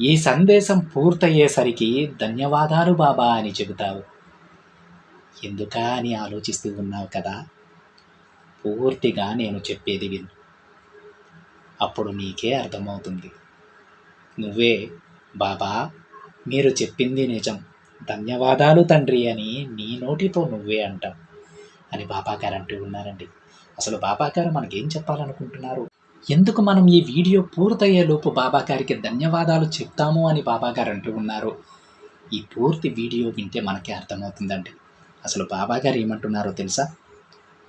ఈ సందేశం పూర్తయ్యేసరికి ధన్యవాదాలు బాబా అని చెబుతావు. ఎందుకా అని ఆలోచిస్తూ ఉన్నావు కదా? పూర్తిగా నేను చెప్పేది విను. అప్పుడు నీకే అర్థమవుతుంది. నువ్వే బాబా మీరు చెప్పింది నిజం. ధన్యవాదాలు తండ్రి అని నీ నోటితో నువ్వే అంటావు. అని బాబాగారు అంటూ ఉన్నారండి. అసలు బాబాగారు మనకేం చెప్పాలనుకుంటున్నారు? ఎందుకు మనం ఈ వీడియో పూర్తయ్యేలోపు బాబా గారికి ధన్యవాదాలు చెప్తాము అని బాబా గారు అంటూ ఉన్నారు. ఈ పూర్తి వీడియో వింటే మనకే అర్థమవుతుందండి. అసలు బాబా గారు ఏమంటున్నారో తెలుసా?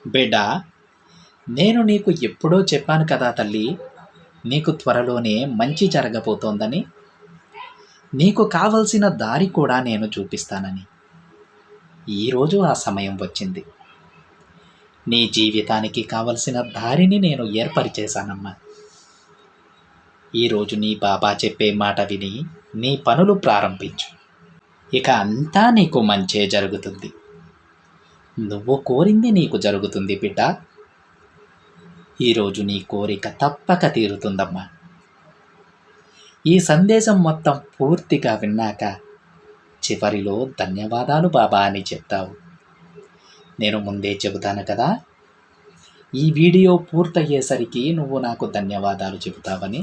బిడ్డ నేను నీకు ఎప్పుడో చెప్పాను కదా తల్లి నీకు త్వరలోనే మంచి జరగబోతోందని. నీకు కావలసిన దారి కూడా నేను చూపిస్తానని. ఈరోజు ఆ సమయం వచ్చింది. నీ జీవితానికి కావలసిన దారిని నేను ఏర్పరిచేశానమ్మా. ఈరోజు నీ బాబా చెప్పే మాట విని నీ పనులు ప్రారంభించు. ఇక అంతా నీకు మంచే జరుగుతుంది. నువ్వు కోరింది నీకు జరుగుతుంది బిడ్డ. ఈరోజు నీ కోరిక తప్పక తీరుతుందమ్మా. ఈ సందేశం మొత్తం పూర్తిగా విన్నాక చివరిలో ధన్యవాదాలు బాబా అని చెప్తావు. నేను ముందే చెబుతాను కదా. ఈ వీడియో పూర్తయ్యేసరికి నువ్వు నాకు ధన్యవాదాలు చెబుతావని.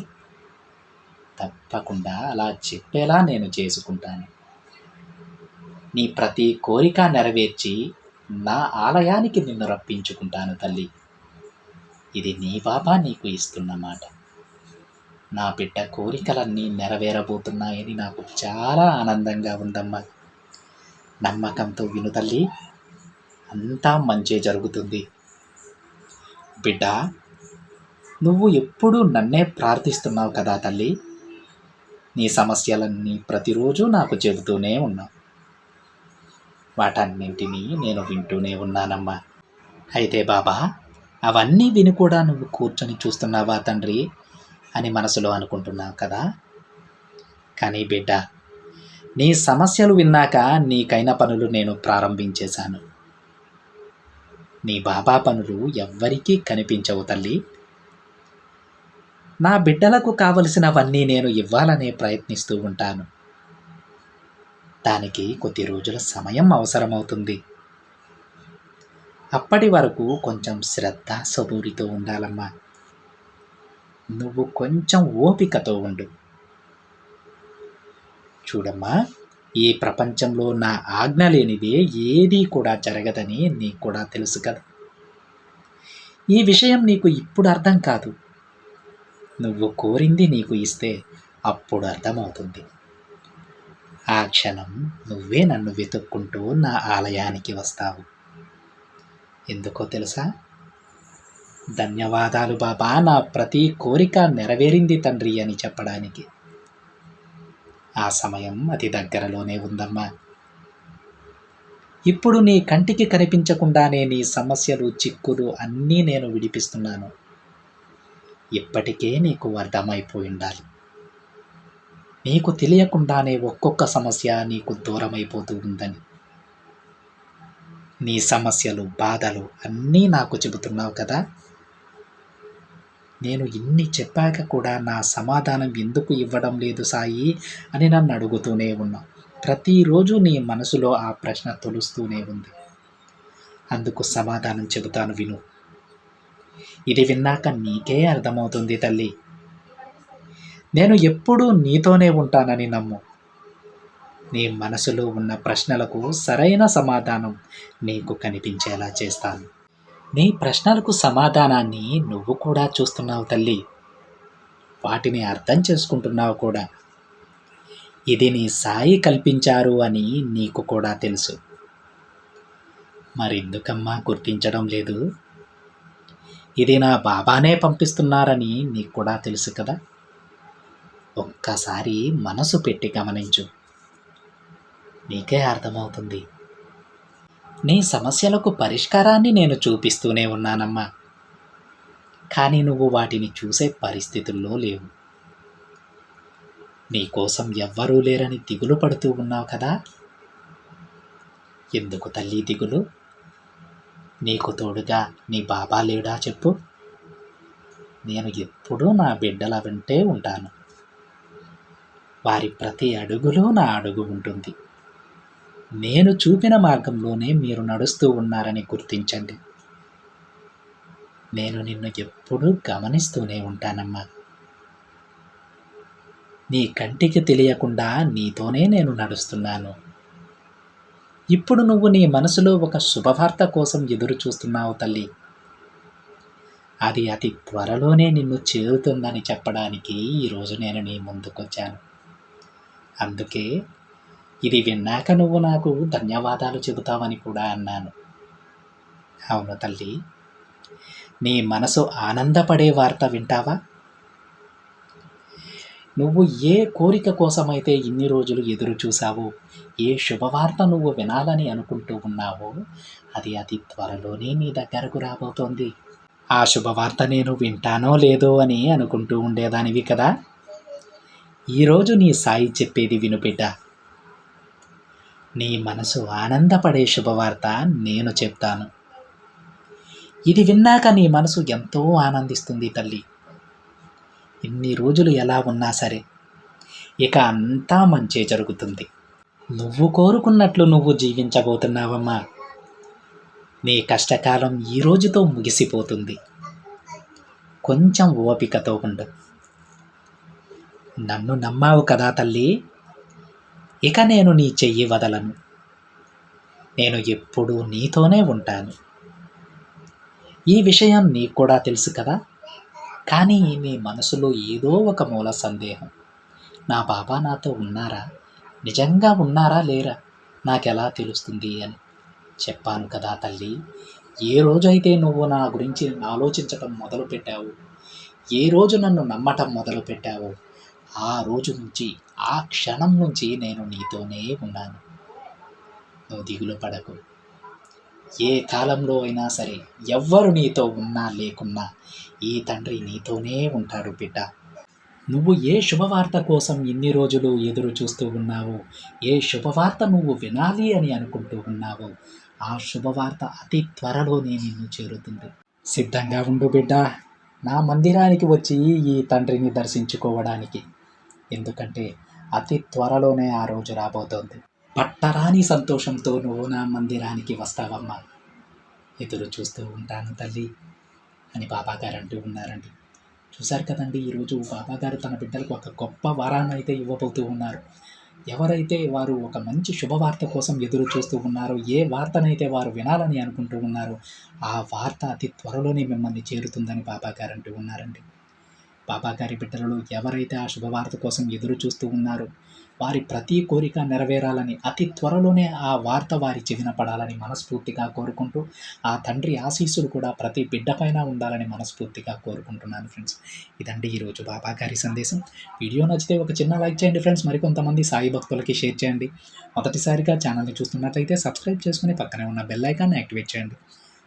తప్పకుండా అలా చెప్పేలా నేను చేసుకుంటాను. నీ ప్రతి కోరిక నెరవేర్చి నా ఆలయానికి నిన్ను రప్పించుకుంటాను తల్లి. ఇది నీ బాబా నీకు ఇస్తున్నమాట నా బిడ్డ కోరికలన్నీ నెరవేరబోతున్నాయని నాకు చాలా ఆనందంగా ఉందమ్మా. నమ్మకంతో విను తల్లి. అంతా మంచి జరుగుతుంది. బిడ్డ నువ్వు ఎప్పుడూ నన్నే ప్రార్థిస్తున్నావు కదా తల్లి. నీ సమస్యలన్నీ ప్రతిరోజు నాకు చెబుతూనే ఉన్నావు వాటన్నింటినీ నేను వింటూనే ఉన్నానమ్మా. అయితే బాబా అవన్నీ విని కూడా నువ్వు కూర్చొని చూస్తున్నావా తండ్రి అని మనసులో అనుకుంటున్నావు కదా? కానీ బిడ్డ నీ సమస్యలు విన్నాక నీకైన పనులు నేను ప్రారంభించేశాను. నీ బాబా పనులు ఎవ్వరికీ కనిపించవు తల్లి. నా బిడ్డలకు కావలసినవన్నీ నేను ఇవ్వాలనే ప్రయత్నిస్తూ ఉంటాను. దానికి కొద్ది రోజుల సమయం అవసరమవుతుంది. అప్పటి వరకు కొంచెం శ్రద్ధ సబూరితో ఉండాలమ్మా. నువ్వు కొంచెం ఓపికతో ఉండు. చూడమ్మా ఈ ప్రపంచంలో నా ఆజ్ఞ లేనిదే ఏదీ కూడా జరగదని నీకు కూడా తెలుసు కదా. ఈ విషయం నీకు ఇప్పుడు అర్థం కాదు. నువ్వు కోరింది నీకు ఇస్తే అప్పుడు అర్థమవుతుంది. ఆ క్షణం నువ్వే నన్ను వెతుక్కుంటూ నా ఆలయానికి వస్తావు. ఎందుకో తెలుసా? ధన్యవాదాలు బాబా. నా ప్రతి కోరిక నెరవేరింది తండ్రి అని చెప్పడానికి. ఆ సమయం అతి దగ్గరలోనే ఉందమ్మా. ఇప్పుడు నీ కంటికి కనిపించకుండానే నీ సమస్యలు చిక్కులు అన్నీ నేను విడిపిస్తున్నాను. ఇప్పటికే నీకు అర్థమైపోయి ఉండాలి. నీకు తెలియకుండానే ఒక్కొక్క సమస్య నీకు దూరమైపోతూ ఉందని. నీ సమస్యలు బాధలు అన్నీ నాకు చెబుతున్నావు కదా? నేను ఇన్ని చెప్పాక కూడా నా సమాధానం ఎందుకు ఇవ్వడం లేదు సాయి అని నన్ను అడుగుతూనే ఉన్నావు ప్రతిరోజు నీ మనసులో ఆ ప్రశ్న తొలుస్తూనే ఉంది. అందుకు సమాధానం చెబుతాను విను. ఇది విన్నాక నీకే అర్థమవుతుంది తల్లి. నేను ఎప్పుడూ నీతోనే ఉంటానని నమ్ము. నీ మనసులో ఉన్న ప్రశ్నలకు సరైన సమాధానం నీకు కనిపించేలా చేస్తాను. నీ ప్రశ్నలకు సమాధానాన్ని నువ్వు కూడా చూస్తున్నావు తల్లి. వాటిని అర్థం చేసుకుంటున్నావు కూడా. ఇది నీ సాయి కల్పించారు అని నీకు కూడా తెలుసు. మరెందుకమ్మా గుర్తించడం లేదు? ఇది నా బాబానే పంపిస్తున్నారని నీకు కూడా తెలుసు కదా. ఒక్కసారి మనసు పెట్టి గమనించు. నీకే అర్థమవుతుంది. నీ సమస్యలకు పరిష్కారాన్ని నేను చూపిస్తూనే ఉన్నానమ్మా. కానీ నువ్వు వాటిని చూసే పరిస్థితుల్లో లేవు. నీకోసం ఎవ్వరూ లేరని దిగులు పడుతూ ఉన్నావు కదా? ఎందుకు తల్లి దిగులు? నీకు తోడుగా నీ బాబా లేడా చెప్పు. నేను ఎప్పుడూ నా బిడ్డల వెంటే ఉంటాను. వారి ప్రతి అడుగులో నా అడుగు ఉంటుంది. నేను చూపిన మార్గంలోనే మీరు నడుస్తూ ఉన్నారని గుర్తించండి. నేను నిన్ను ఎప్పుడూ గమనిస్తూనే ఉంటానమ్మా. నీ కంటికి తెలియకుండా నీతోనే నేను నడుస్తున్నాను. ఇప్పుడు నువ్వు నీ మనసులో ఒక శుభవార్త కోసం ఎదురు చూస్తున్నావు తల్లి. అది అతి త్వరలోనే నిన్ను చేరుతుందని చెప్పడానికి ఈరోజు నేను నీ ముందుకొచ్చాను. అందుకే ఇది విన్నాక నువ్వు నాకు ధన్యవాదాలు చెబుతావని కూడా అన్నాను. అవును తల్లి నీ మనసు ఆనందపడే వార్త వింటావా? నువ్వు ఏ కోరిక కోసమైతే ఇన్ని రోజులు ఎదురు చూసావో ఏ శుభవార్త నువ్వు వినాలని అనుకుంటూ ఉన్నావో అది అతి త్వరలోనే నీ దగ్గరకు రాబోతోంది. ఆ శుభవార్త నేను వింటానో లేదో అని అనుకుంటూ ఉండేదానివి కదా? ఈరోజు నీ సాయి చెప్పేది విను బిడ్డ. నీ మనసు ఆనందపడే శుభవార్త నేను చెప్తాను. ఇది విన్నాక నీ మనసు ఎంతో ఆనందిస్తుంది తల్లి. ఇన్ని రోజులు ఎలా ఉన్నా సరే ఇక అంతా మంచే జరుగుతుంది. నువ్వు కోరుకున్నట్లు నువ్వు జీవించబోతున్నావమ్మా. నీ కష్టకాలం ఈ రోజుతో ముగిసిపోతుంది. కొంచెం ఓపికతో ఉండు. నన్ను నమ్మావు కదా తల్లి. ఇక నేను నీ చెయ్యి వదలను. నేను ఎప్పుడూ నీతోనే ఉంటాను. ఈ విషయం నీకు కూడా తెలుసు కదా? కానీ నీ మనసులో ఏదో ఒక మూల సందేహం. నా బాబా నాతో ఉన్నారా? నిజంగా ఉన్నారా లేరా? నాకెలా తెలుస్తుంది అని చెప్పాను కదా తల్లి. ఏ రోజైతే నువ్వు నా గురించి ఆలోచించటం మొదలుపెట్టావు ఏ రోజు నన్ను నమ్మటం మొదలుపెట్టావో ఆ రోజు నుంచి ఆ క్షణం నుంచి నేను నీతోనే ఉన్నాను. నువ్వు దిగులు పడకు. ఏ కాలంలో అయినా సరే ఎవ్వరు నీతో ఉన్నా లేకున్నా ఈ తండ్రి నీతోనే ఉంటాడు బిడ్డ. నువ్వు ఏ శుభవార్త కోసం ఇన్ని రోజులు ఎదురు చూస్తూ ఉన్నావో? ఏ శుభవార్త నువ్వు వినాలి అని అనుకుంటూ ఉన్నావో? ఆ శుభవార్త అతి త్వరలోనే నిన్ను చేరుతుంది. సిద్ధంగా ఉండు బిడ్డ. నా మందిరానికి వచ్చి ఈ తండ్రిని దర్శించుకోవడానికి. ఎందుకంటే అతి త్వరలోనే ఆ రోజు రాబోతోంది. పట్టరాని సంతోషంతో నువ్వు నా మందిరానికి వస్తావమ్మా. ఎదురు చూస్తూ ఉంటాను తల్లి అని బాబాగారు అంటూ ఉన్నారండి. చూశారు కదండి ఈరోజు బాబాగారు తన బిడ్డలకు ఒక గొప్ప వరాన్ని అయితే ఇవ్వబోతూ ఉన్నారు. ఎవరైతే వారు ఒక మంచి శుభవార్త కోసం ఎదురు చూస్తూ ఉన్నారో ఏ వార్తనైతే వారు వినాలని అనుకుంటూ ఉన్నారో ఆ వార్త అతి త్వరలోనే మిమ్మల్ని చేరుతుందని బాబాగారు అంటూ ఉన్నారండి. బాబాగారి బిడ్డలలో ఎవరైతే ఆ శుభవార్త కోసం ఎదురు చూస్తూ ఉన్నారో వారి ప్రతి కోరిక నెరవేరాలని అతి త్వరలోనే ఆ వార్త వారి చెవిన పడాలని మనస్ఫూర్తిగా కోరుకుంటూ ఆ తండ్రి ఆశీస్సులు కూడా ప్రతి బిడ్డపైన ఉండాలని మనస్ఫూర్తిగా కోరుకుంటున్నాను ఫ్రెండ్స్ ఇదండి ఈరోజు బాబా గారి సందేశం. వీడియో నచ్చితే ఒక చిన్న లైక్ చేయండి ఫ్రెండ్స్ మరికొంతమంది సాయి భక్తులకి షేర్ చేయండి. మొదటిసారిగా ఛానల్ని చూస్తున్నట్లయితే సబ్స్క్రైబ్ చేసుకుని పక్కనే ఉన్న బెల్ ఐకాన్ని యాక్టివేట్ చేయండి.